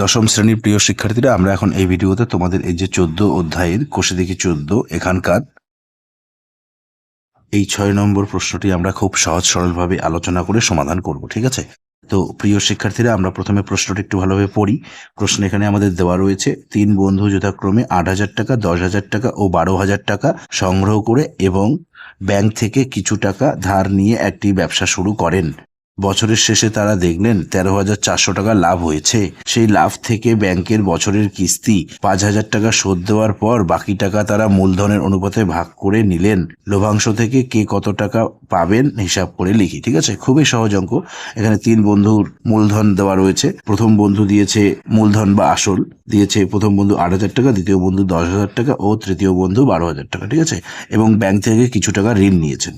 দশম শ্রেণির প্রিয় শিক্ষার্থীরা, আমরা এখন এই ভিডিওতে তোমাদের এই যে চোদ্দ অধ্যায়ের কোষে দেখি চোদ্দ, এখানকার এই ছয় নম্বর প্রশ্নটি আমরা খুব সহজ সরলভাবে আলোচনা করে সমাধান করব, ঠিক আছে? তো প্রিয় শিক্ষার্থীরা, আমরা প্রথমে প্রশ্নটি একটু ভালোভাবে পড়ি। প্রশ্ন এখানে আমাদের দেওয়া রয়েছে, তিন বন্ধু যথাক্রমে আট হাজার টাকা, দশ হাজার টাকা ও বারো হাজার টাকা সংগ্রহ করে এবং ব্যাংক থেকে কিছু টাকা ধার নিয়ে একটি ব্যবসা শুরু করেন। বছরের শেষে তারা দেখলেন তেরো হাজার চারশো টাকা লাভ হয়েছে। সেই লাভ থেকে ব্যাংকের বছরের কিস্তি পাঁচ হাজার টাকা শোধ দেওয়ার পর বাকি টাকা তারা মূলধনের অনুপাতে ভাগ করে নিলেন। লভ্যাংশ থেকে কে কত টাকা পাবেন হিসাব করে লিখি, ঠিক আছে? খুবই সহজ অঙ্ক। এখানে তিন বন্ধুর মূলধন দেওয়া রয়েছে। প্রথম বন্ধু দিয়েছে মূলধন বা আসল, দিয়েছে প্রথম বন্ধু আট হাজার টাকা, দ্বিতীয় বন্ধু দশ হাজার টাকা ও তৃতীয় বন্ধু বারো হাজার টাকা, ঠিক আছে? এবং ব্যাংক থেকে কিছু টাকা ঋণ নিয়েছেন।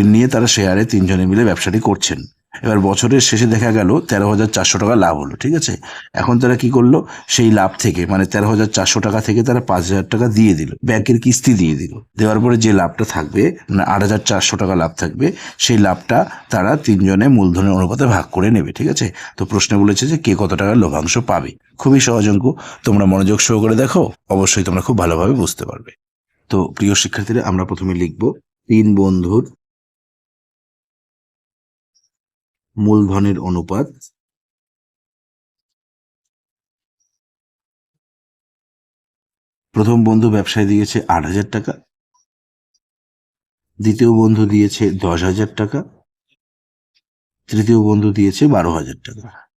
ঋণ নিয়ে তারা শেয়ারে তিনজনে মিলে ব্যবসাটি করছেন। এবার বছরের শেষে দেখা গেল তেরো হাজার চারশো টাকা লাভ হলো, ঠিক আছে? এখন তারা কি করল? সেই লাভ থেকে মানে তেরো হাজার চারশো টাকা থেকে তারা পাঁচ হাজার টাকা দিয়ে দিল, ব্যাংকের কিস্তি দিয়ে দিল। দেওয়ার পরে যে লাভটা থাকবে মানে আট হাজার চারশো টাকা লাভ থাকবে, সেই লাভটা তারা তিনজনে মূলধনের অনুপাতে ভাগ করে নেবে, ঠিক আছে? তো প্রশ্নে বলেছে যে কে কত টাকা লভ্যাংশ পাবে? খুবই সহজ অঙ্ক, তোমরা মনোযোগ সহকারে দেখো, অবশ্যই তোমরা খুব ভালোভাবে বুঝতে পারবে। তো প্রিয় শিক্ষার্থীরা, আমরা প্রথমে লিখব, তিন বন্ধুর মূলধনের অনুপাত। প্রথম বন্ধু ব্যবসায় দিয়েছে আট হাজার টাকা। দ্বিতীয় বন্ধু দিয়েছে দশ হাজার টাকা। তৃতীয় বন্ধু দিয়েছে বারো হাজার টাকা।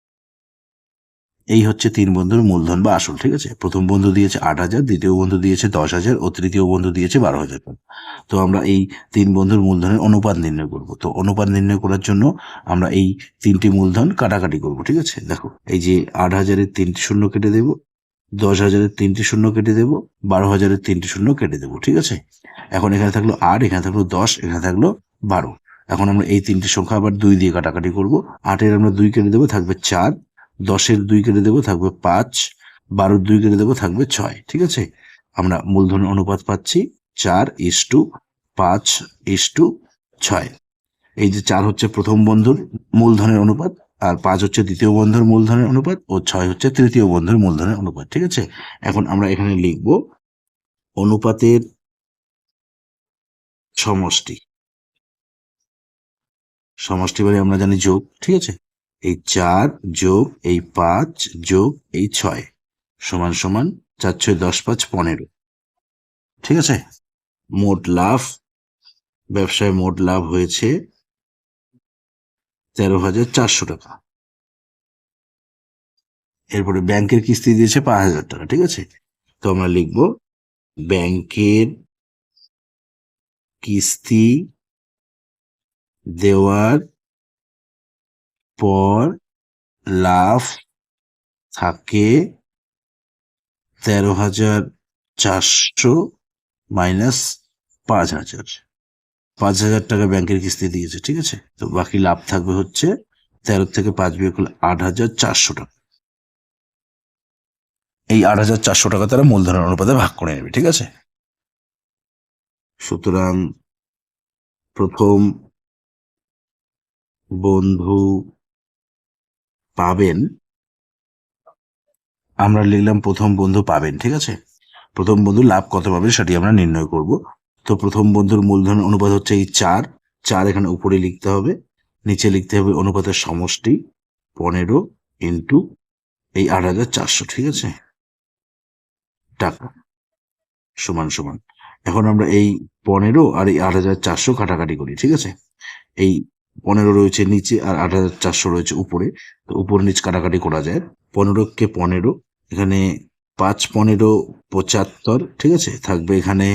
এই হচ্ছে তিন বন্ধুর মূলধন বা আসল, ঠিক আছে? প্রথম বন্ধু দিয়েছে আট হাজার, দ্বিতীয় বন্ধু দিয়েছে দশ হাজার ও তৃতীয় বন্ধু দিয়েছে বারো হাজার টাকা। তো আমরা এই তিন বন্ধুর মূলধনের অনুপাত নির্ণয় করব। তো অনুপাত নির্ণয় করার জন্য আমরা এই তিনটি মূলধন কাটাকাটি করব, ঠিক আছে? দেখো, এই যে আট হাজারের তিনটি শূন্য কেটে দেব, দশ হাজারের তিনটি শূন্য কেটে দেব, বারো হাজারের তিনটি শূন্য কেটে দেবো, ঠিক আছে? এখন এখানে থাকল আট, এখানে থাকল দশ, এখানে থাকল বারো। এখন আমরা এই তিনটি সংখ্যা আবার দুই দিয়ে কাটাকাটি করব। আটের আমরা দুই কেটে দেবো, থাকবে চার দশের দুই কেটে দেবো থাকবে পাঁচ, বারোর দুই কেটে দেবো থাকবে ছয়, ঠিক আছে? আমরা মূলধন অনুপাত পাচ্ছি চার ইস টু পাঁচ ইস টু ছয়। এই যে চার হচ্ছে প্রথম বন্ধুর মূলধনের অনুপাত, আর পাঁচ হচ্ছে দ্বিতীয় বন্ধুর মূলধনের অনুপাত, ও ছয় হচ্ছে তৃতীয় বন্ধুর মূলধনের অনুপাত, ঠিক আছে? এখন আমরা এখানে লিখব অনুপাতের সমষ্টি। সমষ্টি বলে আমরা জানি যোগ, ঠিক আছে? এই চার যোগ এই পাঁচ যোগ এই ছয় সমান সমান চার ছয় দশ পাঁচ পনেরো। ঠিক আছে? মোট লাভ, ব্যবসায় মোট লাভ হয়েছে তেরো হাজার চারশো টাকা। এরপরে ব্যাংকের কিস্তি দিয়েছে পাঁচ হাজার টাকা, ঠিক আছে? তো আমরা লিখব ব্যাংকের কিস্তি দেওয়ার পর লাভ থাকে তেরো হাজার চারশো মাইনাস পাঁচ হাজার। পাঁচ হাজার টাকা ব্যাংকের কিস্তি দিয়েছে, ঠিক আছে? তো বাকি লাভ থাকবে হচ্ছে তেরো থেকে পাঁচ বিয়োগ করলে আট হাজার চারশো টাকা। এই আট হাজার চারশো টাকা তারা মূলধনের অনুপাতে ভাগ করে নেবে, ঠিক আছে? সুতরাং প্রথম বন্ধু পাবেন, আমরা লিখলাম প্রথম বন্ধু পাবেন, ঠিক আছে? প্রথম বন্ধু লাভ কত পাবে সেটি আমরা নির্ণয় করব। তো প্রথম বন্ধুর মূলধন অনুপাত হচ্ছে এই চার চার এখানে উপরে লিখতে হবে, নিচে লিখতে হবে অনুপাতের সমষ্টি পনেরো ইন্টু এই আট হাজার চারশো, ঠিক আছে? টাকা, সমান সমান। এখন আমরা এই পনেরো আর এই আট হাজার চারশো কাটাকাটি করি, ঠিক আছে? এই পনেরো রয়েছে নিচে আর আট হাজার চারশো রয়েছে উপরে। তো উপর নিচ কাটাকাটি করা যায়। পনেরোকে পনেরো, এখানে পাঁচ পনেরো পঁচাত্তর, ঠিক আছে? থাকবে এখানে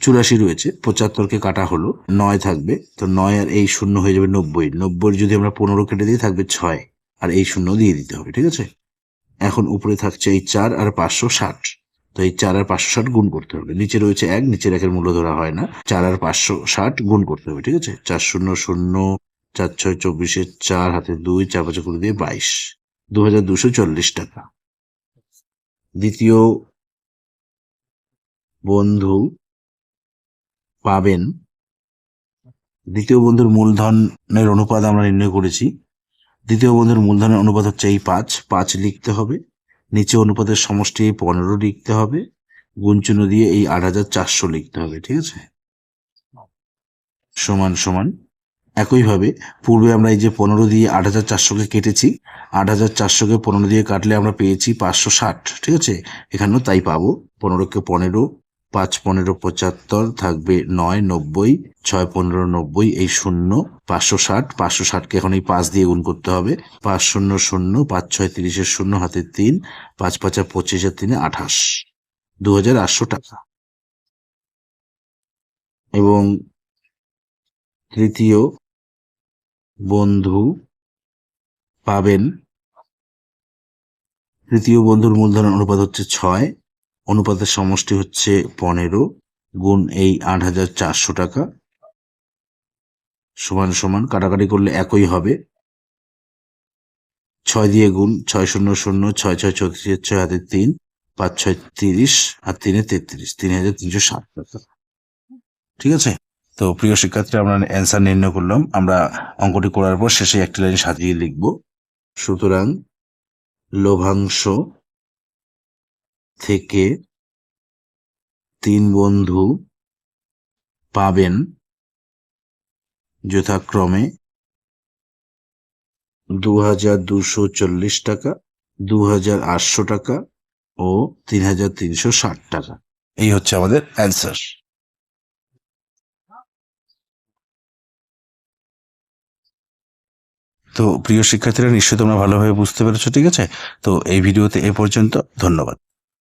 চুরাশি রয়েছে। পঁচাত্তরকে কাটা হলো, নয় থাকবে। তো নয় আর এই শূন্য হয়ে যাবে নব্বই। নব্বই যদি আমরা পনেরো কেটে দিই, থাকবে ছয়। আর এই শূন্য দিয়ে দিতে হবে, ঠিক আছে? এখন উপরে থাকছে এই চার আর পাঁচশো ষাট। তো এই চার আর পাঁচশো ষাট গুণ করতে হবে। নিচে রয়েছে এক, নিচের একের মূল্য ধরা হয় না। চার আর পাঁচশো ষাট গুণ করতে হবে, ঠিক আছে? চার শূন্য শূন্য চার ছয় চব্বিশে চার হাতে দুই, চার পাঁচে দিয়ে বাইশ। দু হাজার দুশো চল্লিশ টাকা। দ্বিতীয় বন্ধু পাবেন। দ্বিতীয় বন্ধুর মূলধনের অনুপাত আমরা নির্ণয় করেছি। দ্বিতীয় বন্ধুর মূলধনের অনুপাত হচ্ছে এই পাঁচ। পাঁচ লিখতে হবে। নিচে অনুপাতের সমষ্টি এই পনেরো লিখতে হবে। গুণচিহ্ন দিয়ে এই আট হাজার চারশো লিখতে হবে, ঠিক আছে? সমান সমান। একইভাবে পূর্বে আমরা এই যে পনেরো দিয়ে আট হাজার চারশোকে কেটেছি, আট হাজার চারশোকে পনেরো দিয়ে কাটলে আমরা পেয়েছি পাঁচশো ষাট, ঠিক আছে? এখানেও তাই পাবো। পনেরোকে পনেরো, পাঁচ পনেরো পঁচাত্তর থাকবে নয় নব্বই, ছয় পনেরো নব্বই, এই শূন্য, পাঁচশো ষাট, পাঁচশো ষাটকে এখন এই পাঁচ দিয়ে গুণ করতে হবে। পাঁচ শূন্য শূন্য, পাঁচ ছয় তিরিশের শূন্য হাতে তিন, পাঁচ পাঁচা পঁচিশের তিনে আঠাশ। দু হাজার আটশো টাকা। এবং তৃতীয় বন্ধু পাবেন। তৃতীয় বন্ধুর মূলধন অনুপাত হচ্ছে ছয়, অনুপাতের সমষ্টি হচ্ছে পনেরো, গুণ এই আট হাজার চারশো টাকা। সমান সমান কাটাকাটি করলে একই হবে। ছয় দিয়ে গুণ ছয় শূন্য শূন্য, ছয় ছয় চৌত্রিশ, ছয় হাতে তিন, পাঁচ ছয় তিরিশ, আর তিনে তেত্রিশ, তিন হাজার তিনশো ষাট টাকা। ঠিক আছে? তো প্রিয় শিক্ষার্থীরা, আমরা অ্যান্সার নির্ণয় করলাম। আমরা অঙ্কটি করার পর শেষে একটি লাইন সাজিয়ে লিখব। সুতরাং লভাংশ থেকে তিন বন্ধু পাবেন যথাক্রমে দু হাজার দুশো চল্লিশ টাকা দু হাজার আটশো টাকা ও তিন হাজার তিনশো ষাট টাকা। এই হচ্ছে আমাদের অ্যান্সার তো প্রিয় শিক্ষার্থীরা, নিশ্চয়ই তোমরা ভালোভাবে বুঝতে পেরেছ, ঠিক আছে? তো এই ভিডিওতে এ পর্যন্ত, ধন্যবাদ।